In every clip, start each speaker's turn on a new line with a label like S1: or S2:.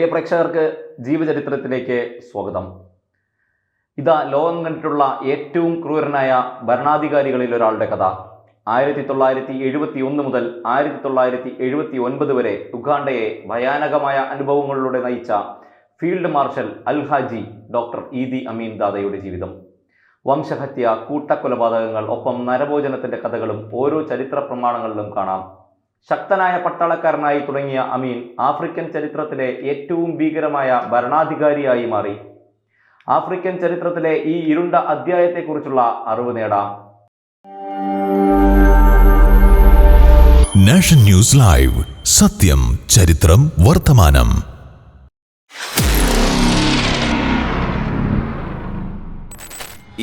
S1: പ്രിയ പ്രേക്ഷകർക്ക് ജീവചരിത്രത്തിലേക്ക് സ്വാഗതം. ഇതാ ലോകം കണ്ടിട്ടുള്ള ഏറ്റവും ക്രൂരനായ ഭരണാധികാരികളിൽ ഒരാളുടെ കഥ. ആയിരത്തി തൊള്ളായിരത്തി എഴുപത്തി ഒന്ന് മുതൽ ആയിരത്തി തൊള്ളായിരത്തി എഴുപത്തി ഒൻപത് വരെ ഉഗാണ്ടയെ ഭയാനകമായ അനുഭവങ്ങളിലൂടെ നയിച്ച field marshal Alhaji doctor Idi Amin ദാദയുടെ ജീവിതം. വംശഹത്യ കൂട്ടക്കൊലപാതകങ്ങൾ ഒപ്പം നരഭോജനത്തിന്റെ കഥകളും ഓരോ ചരിത്ര പ്രമാണങ്ങളിലും കാണാം. ശക്തനായ പട്ടാളക്കാരനായി തുടങ്ങിയ അമീൻ ആഫ്രിക്കൻ ചരിത്രത്തിലെ ഏറ്റവും ഭീകരമായ ഭരണാധികാരിയായി മാറി. ആഫ്രിക്കൻ ചരിത്രത്തിലെ ഈ ഇരുണ്ട അധ്യായത്തെക്കുറിച്ചുള്ള അറിവ് നേടാം.
S2: Nation news live. സത്യം ചരിത്രം വർത്തമാനം.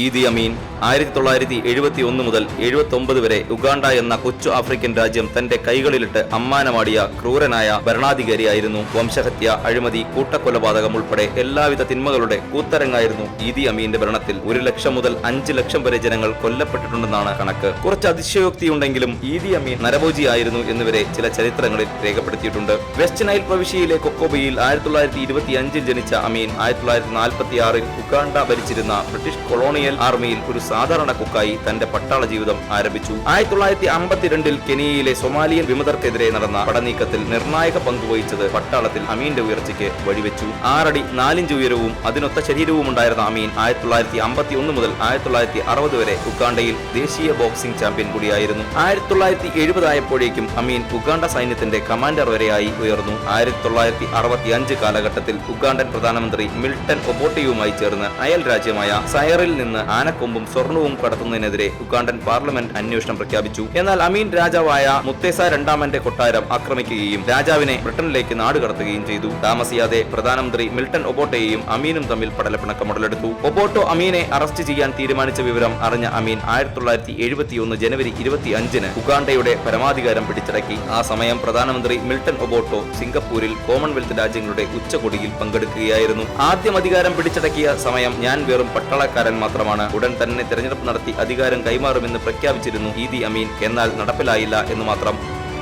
S3: ഈദി അമീൻ. ആയിരത്തി തൊള്ളായിരത്തി എഴുപത്തി ഒന്ന് മുതൽ എഴുപത്തി ഒമ്പത് വരെ ഉഗാണ്ട എന്ന കൊച്ചു ആഫ്രിക്കൻ രാജ്യം തന്റെ കൈകളിലിട്ട് അമ്മാനമാടിയ ക്രൂരനായ ഭരണാധികാരിയായിരുന്നു. വംശഹത്യ അഴിമതി കൂട്ടക്കൊലപാതകം ഉൾപ്പെടെ എല്ലാവിധ തിന്മകളുടെ കൂത്തരങ്ങായിരുന്നു ഈദി അമീന്റെ ഭരണത്തിൽ. ഒരു ലക്ഷം മുതൽ അഞ്ച് ലക്ഷം വരെ ജനങ്ങൾ കൊല്ലപ്പെട്ടിട്ടുണ്ടെന്നാണ് കണക്ക്. കുറച്ച് അതിശയോക്തിയുണ്ടെങ്കിലും ഈദി അമീൻ നരഭോജിയായിരുന്നു എന്നിവരെ ചില ചരിത്രങ്ങളിൽ രേഖപ്പെടുത്തിയിട്ടുണ്ട്. വെസ്റ്റ് നൈൽ പ്രവിശ്യയിലെ കൊക്കോബയിൽ ആയിരത്തി തൊള്ളായിരത്തി ഇരുപത്തി അഞ്ചിൽ ജനിച്ച അമീൻ ആയിരത്തി തൊള്ളായിരത്തി നാൽപ്പത്തി ആറിൽ ഉഗാണ്ട ഭരിച്ചിരുന്ന ബ്രിട്ടീഷ് കൊളോണിയൽ ആർമിയിൽ ഒരു സാധാരണ കുക്കായി തന്റെ പട്ടാള ജീവിതം ആരംഭിച്ചു. ആയിരത്തി തൊള്ളായിരത്തി അമ്പത്തിരണ്ടിൽ കെനിയയിലെ സൊമാലിയൻ വിമതർക്കെതിരെ നടന്ന പടനീക്കത്തിൽ നിർണായക പങ്കുവഹിച്ചത് പട്ടാളത്തിൽ അമീന്റെ ഉയർച്ചയ്ക്ക് വഴിവെച്ചു. ആറടി നാലിഞ്ച് ഉയരവും അതിനൊത്ത ശരീരവും ഉണ്ടായിരുന്ന അമീൻ ആയിരത്തി തൊള്ളായിരത്തി അമ്പത്തി ഒന്ന് മുതൽ ആയിരത്തി തൊള്ളായിരത്തി അറുപത് വരെ ഉഗാണ്ടയിൽ ദേശീയ ബോക്സിംഗ് ചാമ്പ്യൻ കൂടിയായിരുന്നു. ആയിരത്തി തൊള്ളായിരത്തി എഴുപതായപ്പോഴേക്കും അമീൻ ഉഗാണ്ട സൈന്യത്തിന്റെ കമാൻഡർ വരെയായി ഉയർന്നു. ആയിരത്തി തൊള്ളായിരത്തി അറുപത്തി അഞ്ച് കാലഘട്ടത്തിൽ ഉഗാണ്ടൻ പ്രധാനമന്ത്രി മിൽട്ടൺ ഒബോട്ടയുമായി ചേർന്ന് അയൽ രാജ്യമായ സയറിൽ നിന്ന് ആനക്കൊമ്പും സ്വർണവും കടത്തുന്നതിനെതിരെ ഉഗാണ്ടൻ പാർലമെന്റ് അന്വേഷണം പ്രഖ്യാപിച്ചു. എന്നാൽ അമീൻ രാജാവായ മുത്തേസ രണ്ടാമന്റെ കൊട്ടാരം ആക്രമിക്കുകയും രാജാവിനെ ബ്രിട്ടനിലേക്ക് നാടുകടത്തുകയും ചെയ്തു. താമസിയാതെ പ്രധാനമന്ത്രി മിൽട്ടൺ ഒബോട്ടയെയും അമീനും തമ്മിൽ പടലപ്പിണക്കം ഉടലെടുത്തു. ഒബോട്ടോ അമീനെ അറസ്റ്റ് ചെയ്യാൻ തീരുമാനിച്ച വിവരം അറിഞ്ഞ അമീൻ ആയിരത്തി തൊള്ളായിരത്തി എഴുപത്തിയൊന്ന് ജനുവരി ഇരുപത്തി അഞ്ചിന് ഉഗാണ്ടയുടെ പരമാധികാരം പിടിച്ചടക്കി. ആ സമയം പ്രധാനമന്ത്രി മിൽട്ടൺ ഒബോട്ടോ സിംഗപ്പൂരിൽ കോമൺവെൽത്ത് രാജ്യങ്ങളുടെ ഉച്ചകോടിയിൽ പങ്കെടുക്കുകയായിരുന്നു. ആദ്യം അധികാരം പിടിച്ചടക്കിയ സമയം ഞാൻ വെറും പട്ടാളക്കാരൻ മാത്രമാണ് ഉടൻ തന്നെ തെരഞ്ഞെടുപ്പ് നടത്തി അധികാരം കൈമാറുമെന്ന് പ്രഖ്യാപിച്ചിരുന്നു. ഈദി അമീൻ. എന്നാൽ നടപ്പിലായില്ല എന്ന് മാത്രം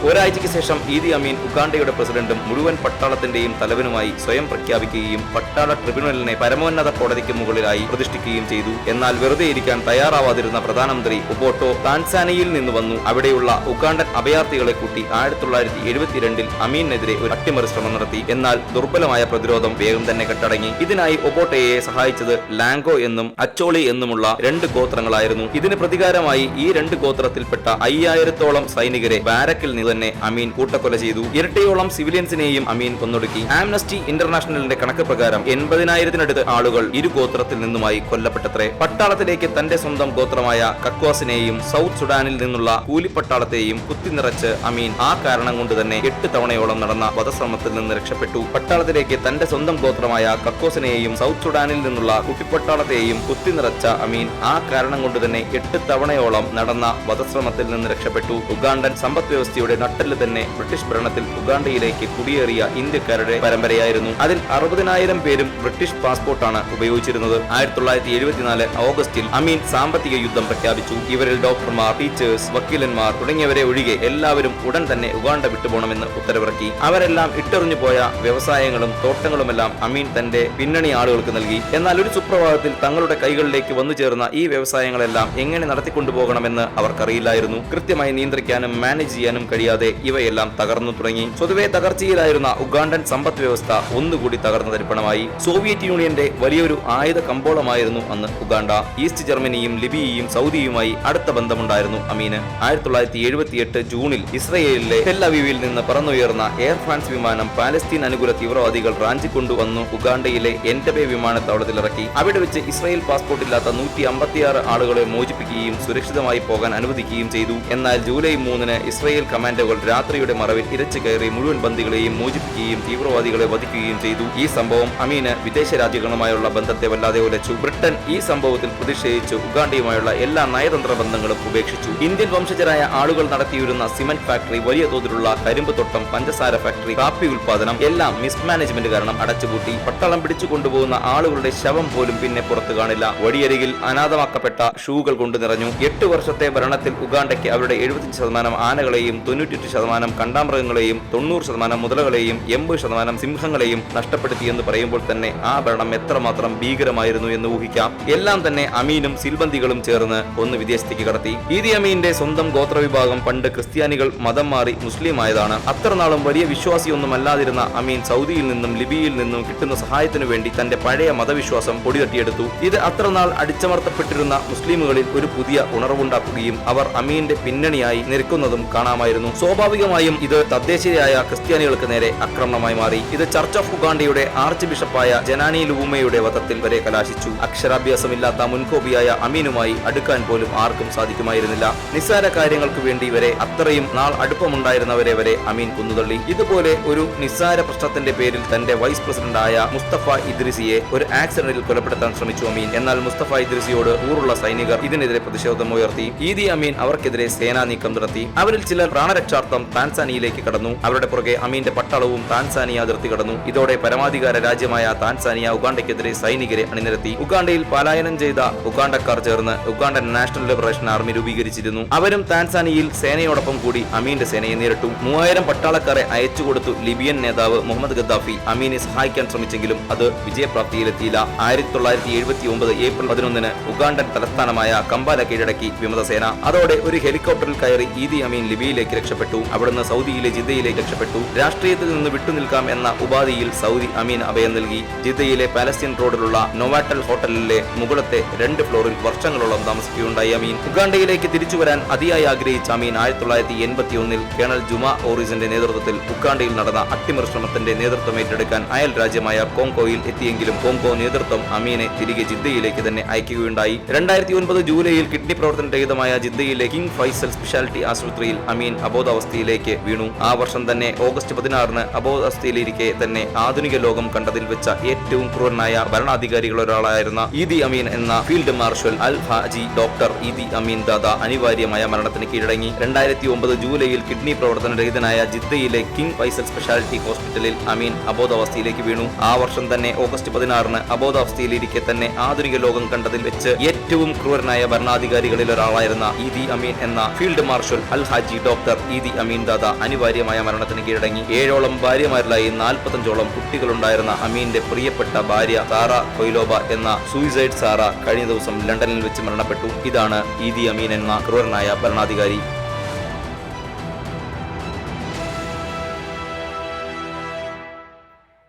S3: ഒരാഴ്ചയ്ക്ക് ശേഷം ഈദി അമീൻ ഉഗാണ്ടയുടെ പ്രസിഡന്റും മുഴുവൻ പട്ടാളത്തിന്റെയും തലവനുമായി സ്വയം പ്രഖ്യാപിക്കുകയും പട്ടാള ട്രിബ്യൂണലിനെ പരമോന്നത കോടതിക്ക് മുകളിലായി പ്രതിഷ്ഠിക്കുകയും ചെയ്തു. എന്നാൽ വെറുതെ ഇരിക്കാൻ തയ്യാറാവാതിരുന്ന പ്രധാനമന്ത്രി ഒബോട്ടോ താൻസാനയിൽ നിന്ന് വന്നു. അവിടെയുള്ള ഉഗാണ്ടൻ അഭയാർത്ഥികളെ കൂട്ടി ആയിരത്തി തൊള്ളായിരത്തി എഴുപത്തിരണ്ടിൽ അമീനെതിരെ ഒരു അട്ടിമറി ശ്രമം നടത്തി. എന്നാൽ ദുർബലമായ പ്രതിരോധം വേഗം തന്നെ കെട്ടടങ്ങി. ഇതിനായി ഒബോട്ടയെ സഹായിച്ചത് ലാംഗോ എന്നും അച്ചോളി എന്നുമുള്ള രണ്ട് ഗോത്രങ്ങളായിരുന്നു. ഇതിന് പ്രതികാരമായി ഈ രണ്ട് ഗോത്രത്തിൽപ്പെട്ട അയ്യായിരത്തോളം സൈനികരെ ബാരക്കിൽ നിന്ന് തന്നെ അമീൻ കൂട്ടക്കൊല ചെയ്തു. ഇരട്ടയോളം സിവിലിയൻസിനെയും അമീൻ കൊന്നൊടുക്കി. ആംനസ്റ്റി ഇന്റർനാഷണലിന്റെ കണക്ക് പ്രകാരം എൺപതിനായിരത്തിനടുത്ത് ആളുകൾ ഇരു ഗോത്രത്തിൽ നിന്നുമായി കൊല്ലപ്പെട്ടത്രേ. പട്ടാളത്തിലേക്ക് തന്റെ സ്വന്തം ഗോത്രമായ കക്വാസിനെയും സൗത്ത് സുഡാനിൽ നിന്നുള്ള കൂലിപ്പട്ടാളത്തെയും കുത്തിനിറച്ച് അമീൻ ആ കാരണം കൊണ്ട് തന്നെ എട്ട് തവണയോളം നടന്ന വധശ്രമത്തിൽ നിന്ന് രക്ഷപ്പെട്ടു. പട്ടാളത്തിലേക്ക് തന്റെ സ്വന്തം ഗോത്രമായ കക്കോസിനെയും സൗത്ത് സുഡാനിൽ നിന്നുള്ള കുട്ടിപ്പട്ടാളത്തെയും കുത്തിനിറച്ച അമീൻ ആ കാരണം കൊണ്ട് തന്നെ എട്ട് തവണയോളം നടന്ന വധശ്രമത്തിൽ നിന്ന് രക്ഷപ്പെട്ടു. ഉഗാണ്ടൻ സമ്പദ് വ്യവസ്ഥയുടെ നട്ടെല്ല് തന്നെ ബ്രിട്ടീഷ് ഭരണത്തിൽ ഉഗാണ്ടയിലേക്ക് കുടിയേറിയ ഇന്ത്യക്കാരുടെ പരമ്പരയായിരുന്നു. അതിൽ അറുപതിനായിരം പേരും ബ്രിട്ടീഷ് പാസ്പോർട്ടാണ് ഉപയോഗിച്ചിരുന്നത്. ആയിരത്തി തൊള്ളായിരത്തി എഴുപത്തിനാല് ഓഗസ്റ്റിൽ അമീൻ സാമ്പത്തിക യുദ്ധം പ്രഖ്യാപിച്ചു. ഇവരിൽ ഡോക്ടർമാർ ടീച്ചേഴ്സ് വക്കീലന്മാർ തുടങ്ങിയവരെ ഒഴികെ എല്ലാവരും ഉടൻ തന്നെ ഉഗാണ്ട വിട്ടുപോകണമെന്ന് ഉത്തരവിറക്കി. അവരെല്ലാം ഇട്ടെറിഞ്ഞു പോയ വ്യവസായങ്ങളും തോട്ടങ്ങളുമെല്ലാം അമീൻ തന്റെ പിന്നണി ആളുകൾക്ക് നൽകി. എന്നാൽ ഒരു സുപ്രഭാതത്തിൽ തങ്ങളുടെ കൈകളിലേക്ക് വന്നു ചേർന്ന ഈ വ്യവസായങ്ങളെല്ലാം എങ്ങനെ നടത്തിക്കൊണ്ടുപോകണമെന്ന് അവർക്കറിയില്ലായിരുന്നു. കൃത്യമായി നിയന്ത്രിക്കാനും മാനേജ് ചെയ്യാനും കഴിയാതെ ഇവയെല്ലാം തകർന്നു തുടങ്ങി. പൊതുവെ തകർച്ചയിലായിരുന്ന ഉഗാണ്ടൻ സമ്പദ് വ്യവസ്ഥ ഒന്നുകൂടി തകർന്ന തരിപ്പണമായി. സോവിയറ്റ് യൂണിയന്റെ വലിയൊരു ആയുധ കമ്പോളമായിരുന്നു അന്ന് ഉഗാണ്ട. ഈസ്റ്റ് ജർമ്മനിയും ലിബിയയും സൗദിയുമായി അടുത്ത ബന്ധമുണ്ടായിരുന്നു അമീന്. ആയിരത്തി തൊള്ളായിരത്തി എഴുപത്തിയെട്ട് ജൂണിൽ ഇസ്രയേലിലെ ടെല്ലവീവിൽ നിന്ന് പറന്നുയർന്ന എയർ ഫ്രാൻസ് വിമാനം പാലസ്തീൻ അനുകൂല തീവ്രവാദികൾ റാഞ്ചി കൊണ്ടുവന്നു ഉഗാണ്ടയിലെ എൻഡബെ വിമാനത്താവളത്തിലിറക്കി. അവിടെ വെച്ച് ഇസ്രയേൽ പാസ്പോർട്ട് ഇല്ലാത്ത നൂറ്റി അമ്പത്തിയാറ് ആളുകളെ മോചിപ്പിക്കുകയും സുരക്ഷിതമായി പോകാൻ അനുവദിക്കുകയും ചെയ്തു. എന്നാൽ ജൂലൈ മൂന്നിന് ഇസ്രയേൽ കമാൻഡോകൾ രാത്രിയുടെ മറവിൽ ഇരച്ചു കയറി മുഴുവൻ ബന്ദികളെയും മോചിപ്പിക്കുകയും തീവ്രവാദികളെ വധിക്കുകയും ചെയ്തു. ഈ സംഭവം അമീന് വിദേശ രാജ്യങ്ങളുമായുള്ള ബന്ധത്തെ വല്ലാതെ ഉലച്ചു. ബ്രിട്ടൻ ഈ സംഭവത്തിൽ പ്രതിഷേധിച്ച്. ഉഗാണ്ടയുമായുള്ള എല്ലാ നയതന്ത്ര ബന്ധങ്ങളും ഉപേക്ഷിച്ചു. ഇന്ത്യൻ വംശജരായ ആളുകൾ നടത്തിയിരുന്ന സിമന്റ് ഫാക്ടറി വലിയ തോതിലുള്ള കരിമ്പ് തോട്ടം പഞ്ചസാര ഫാക്ടറി കാപ്പി ഉൽപാദനം എല്ലാം മിസ്മാനേജ്മെന്റ് കാരണം അടച്ചുപൂട്ടി. പട്ടാളം പിടിച്ചു കൊണ്ടുപോകുന്ന ആളുകളുടെ ശവം പോലും പിന്നെ പുറത്തു കാണില്ല. വഴിയരികിൽ അനാഥമാക്കപ്പെട്ട ഷൂകൾ കൊണ്ടു നിറഞ്ഞു. എട്ട് വർഷത്തെ ഭരണത്തിൽ ഉഗാണ്ടയ്ക്ക് അവരുടെ എഴുപത്തിയഞ്ച് ശതമാനം ആനകളെയും തൊണ്ണൂറ്റി തൊണ്ണൂറ്റെട്ട് ശതമാനം കണ്ടാമൃഗങ്ങളെയും തൊണ്ണൂറ് ശതമാനം മുതലകളെയും എൺപത് ശതമാനം സിംഹങ്ങളെയും നഷ്ടപ്പെടുത്തി എന്ന് പറയുമ്പോൾ തന്നെ ആ ഭരണം എത്രമാത്രം ഭീകരമായിരുന്നു എന്ന് ഊഹിക്കാം. എല്ലാം തന്നെ അമീനും സിൽബന്തികളും ചേർന്ന് ഒന്ന് വിദേശത്തേക്ക് കടത്തി. ഈദി അമീന്റെ സ്വന്തം ഗോത്രവിഭാഗം പണ്ട് ക്രിസ്ത്യാനികൾ മതം മാറി മുസ്ലിം ആയതാണ്. അത്രനാളും വലിയ വിശ്വാസിയൊന്നുമല്ലാതിരുന്ന അമീൻ സൗദിയിൽ നിന്നും ലിബിയയിൽ നിന്നും കിട്ടുന്ന സഹായത്തിനു വേണ്ടി തന്റെ പഴയ മതവിശ്വാസം പൊടിതട്ടിയെടുത്തു. ഇത് അത്രനാൾ അടിച്ചമർത്തപ്പെട്ടിരുന്ന മുസ്ലിമുകളിൽ ഒരു പുതിയ ഉണർവുണ്ടാക്കുകയും അവർ അമീന്റെ പിന്നണിയായി നിൽക്കുന്നതും കാണാമായിരുന്നു. സ്വാഭാവികമായും ഇത് തദ്ദേശീയരായ ക്രിസ്ത്യാനികൾക്ക് നേരെ ആക്രമണമായി മാറി. ഇത് ചർച്ച് ഓഫ് ഉഗാണ്ടയുടെ ആർച്ച് ബിഷപ്പായ ജനാനി ലുവുമയുടെ വധത്തിൽ വരെ കലാശിച്ചു. അക്ഷരാഭ്യാസമില്ലാത്ത മുൻകോപിയായ അമീനുമായി അടുക്കാൻ പോലും ആർക്കും സാധിക്കുമായിരുന്നില്ല. നിസ്സാര കാര്യങ്ങൾക്ക് വേണ്ടി വരെ അത്രയും നാൾ അടുപ്പമുണ്ടായിരുന്നവരെ വരെ അമീൻ കുന്നുതള്ളി. ഇതുപോലെ ഒരു നിസ്സാര പ്രശ്നത്തിന്റെ പേരിൽ തന്റെ വൈസ് പ്രസിഡന്റായ മുസ്തഫ ഇദ്രിസിയെ ഒരു ആക്സിഡന്റിൽ കൊലപ്പെടുത്താൻ ശ്രമിച്ചു അമീൻ. എന്നാൽ മുസ്തഫ ഇദ്രിസിയോട് ഊറുള്ള സൈനികർ ഇതിനെതിരെ പ്രതിഷേധമുയർത്തി ഈദി അമീൻ അവർക്കെതിരെ സേനാ നീക്കം നടത്തി. അവരിൽ ചിലർ പ്രാണരക്ഷാർത്ഥം താൻസാനിയയിലേക്ക് കടന്നു. അവരുടെ പുറകെ അമീന്റെ പട്ടാളവും താൻസാനിയ അതിർത്തി കടന്നു. ഇതോടെ പരമാധികാര രാജ്യമായ താൻസാനിയ ഉഗാണ്ടയ്ക്കെതിരെ സൈനികരെ അണിനിരത്തി. ഉഗാണ്ടയിൽ പലായനം ചെയ്ത ഉഗാണ്ടക്കാർ ചേർന്ന് ഉഗാണ്ടൻ നാഷണൽ ലിബറേഷൻ ആർമി രൂപീകരിച്ചിരുന്നു. അവരും താൻസാനിയയിൽ സേനയോടൊപ്പം കൂടി അമീന്റെ സേനയെ നേരിട്ടു. മൂവായിരം പട്ടാളക്കാരെ അയച്ചുകൊടുത്തു ലിബിയൻ നേതാവ് മുഹമ്മദ് ഗദ്ദാഫി അമീനെ സഹായിക്കാൻ ശ്രമിച്ചെങ്കിലും അത് വിജയപ്രാപ്തിയിലെത്തിയില്ല. ആയിരത്തി തൊള്ളായിരത്തി എഴുപത്തി ഒമ്പത് ഏപ്രിൽ പതിനൊന്നിന് ഉഗാണ്ടൻ തലസ്ഥാനമായ കമ്പാല കീഴടക്കി വിമതസേന. അതോടെ ഒരു ഹെലികോപ്റ്ററിൽ കയറി ഈദി അമീൻ ലിബിയയിലേക്ക് രക്ഷപ്പെട്ടു. അവിടുന്ന് സൗദിയിലെ ജിദ്ദയിലേക്ക് രക്ഷപ്പെട്ടു. രാഷ്ട്രീയത്തിൽ നിന്ന് വിട്ടുനിൽക്കാം എന്ന ഉപാധിയിൽ സൗദി അമീൻ അഭയം നൽകി. ജിദ്ദയിലെ പാലസ്തീൻ റോഡിലുള്ള നൊവാട്ടൽ ഹോട്ടലിലെ മുകളത്തെ രണ്ട് ഫ്ലോറിൽ വർഷങ്ങളോളം താമസിക്കുകയുണ്ടായി അമീൻ. ഉഗാണ്ടയിലേക്ക് തിരിച്ചു വരാൻ അതിയായി ആഗ്രഹിച്ച അമീൻ ആയിരത്തി തൊള്ളായിരത്തി എൺപത്തി ഒന്നിൽ കേണൽ ജുമ ഓറിജന്റെ നേതൃത്വത്തിൽ ഉഗാണ്ടയിൽ നടന്ന അട്ടിമറി ശ്രമത്തിന്റെ നേതൃത്വം ഏറ്റെടുക്കാൻ അയൽ രാജ്യമായ കോങ്കോയിൽ എത്തിയെങ്കിലും കോങ്കോ നേതൃത്വം അമീനെ തിരികെ ജിദ്ദയിലേക്ക് തന്നെ അയക്കുകയുണ്ടായി. രണ്ടായിരത്തി ഒൻപത് ജൂലൈയിൽ കിഡ്നി പ്രവർത്തന രഹിതമായ ജിദ്ദയിലെ കിങ് ഫൈസൽ സ്പെഷ്യാലിറ്റി ആശുപത്രിയിൽ അമീൻ അബോധാവസ്ഥയിലേക്ക് വീണു. ആ വർഷം തന്നെ ഓഗസ്റ്റ് പതിനാറിന് അബോധാവസ്ഥയിലിരിക്കെ തന്നെ ആധുനിക ലോകം കണ്ടതിൽ വെച്ച ഏറ്റവും ക്രൂരനായ ഭരണാധികാരികളിൽ ഒരാളായിരുന്ന ഈദി അമീൻ എന്ന field marshal al haji doctor Idi Amin Dada അനിവാര്യമായ മരണത്തിന് കീഴടങ്ങി. രണ്ടായിരത്തി ഒമ്പത് ജൂലൈയിൽ കിഡ്നി പ്രവർത്തന രഹിതനായ ജിദ്ദയിലെ കിങ് ഫൈസൽ സ്പെഷ്യാലിറ്റി ഹോസ്പിറ്റലിൽ അമീൻ അബോധാവസ്ഥയിലേക്ക് വീണു. ആ വർഷം തന്നെ ഓഗസ്റ്റ് പതിനാറിന് അബോധാവസ്ഥയിലിരിക്കെ തന്നെ ആധുനിക ലോകം കണ്ടതിൽ വെച്ച് ഏറ്റവും ക്രൂരനായ ഭരണാധികാരികളിൽ ഒരാളായിരുന്ന ഈദി അമീൻ എന്ന field marshal al haji doctor Idi Amin Dada അനിവാര്യമായ മരണത്തിന് കീഴടങ്ങി ഏഴോളം ഭാര്യമാരിലായി നാൽപ്പത്തഞ്ചോളം കുട്ടികളുണ്ടായിരുന്ന അമീന്റെ പ്രിയപ്പെട്ട ഭാര്യ സാറ കൊയ്ലോബ എന്ന സൂയിസൈഡ് സാറ കഴിഞ്ഞ ദിവസം ലണ്ടനിൽ വെച്ച് മരണപ്പെട്ടു. ഇതാണ് ഈദി അമീൻ എന്ന ക്രൂരനായ ഭരണാധികാരി.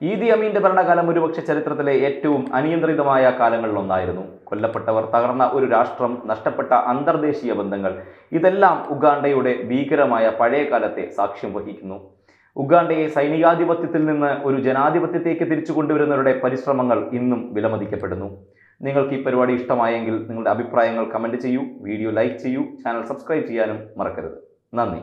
S1: ഈദി അമീന്റെ ഭരണകാലം ഒരുപക്ഷെ ചരിത്രത്തിലെ ഏറ്റവും അനിയന്ത്രിതമായ കാലങ്ങളിലൊന്നായിരുന്നു. കൊല്ലപ്പെട്ടവർ തകർന്ന ഒരു രാഷ്ട്രം നഷ്ടപ്പെട്ട അന്തർദേശീയ ബന്ധങ്ങൾ ഇതെല്ലാം ഉഗാണ്ടയുടെ ഭീകരമായ പഴയ കാലത്തെ സാക്ഷ്യം വഹിക്കുന്നു. ഉഗാണ്ടയെ സൈനികാധിപത്യത്തിൽ നിന്ന് ഒരു ജനാധിപത്യത്തേക്ക് തിരിച്ചു കൊണ്ടുവരുന്നവരുടെ പരിശ്രമങ്ങൾ ഇന്നും വിലമതിക്കപ്പെടുന്നു. നിങ്ങൾക്ക് ഈ പരിപാടി ഇഷ്ടമായെങ്കിൽ നിങ്ങളുടെ അഭിപ്രായങ്ങൾ കമന്റ് ചെയ്യൂ വീഡിയോ ലൈക്ക് ചെയ്യൂ ചാനൽ സബ്സ്ക്രൈബ് ചെയ്യാനും മറക്കരുത്. നന്ദി.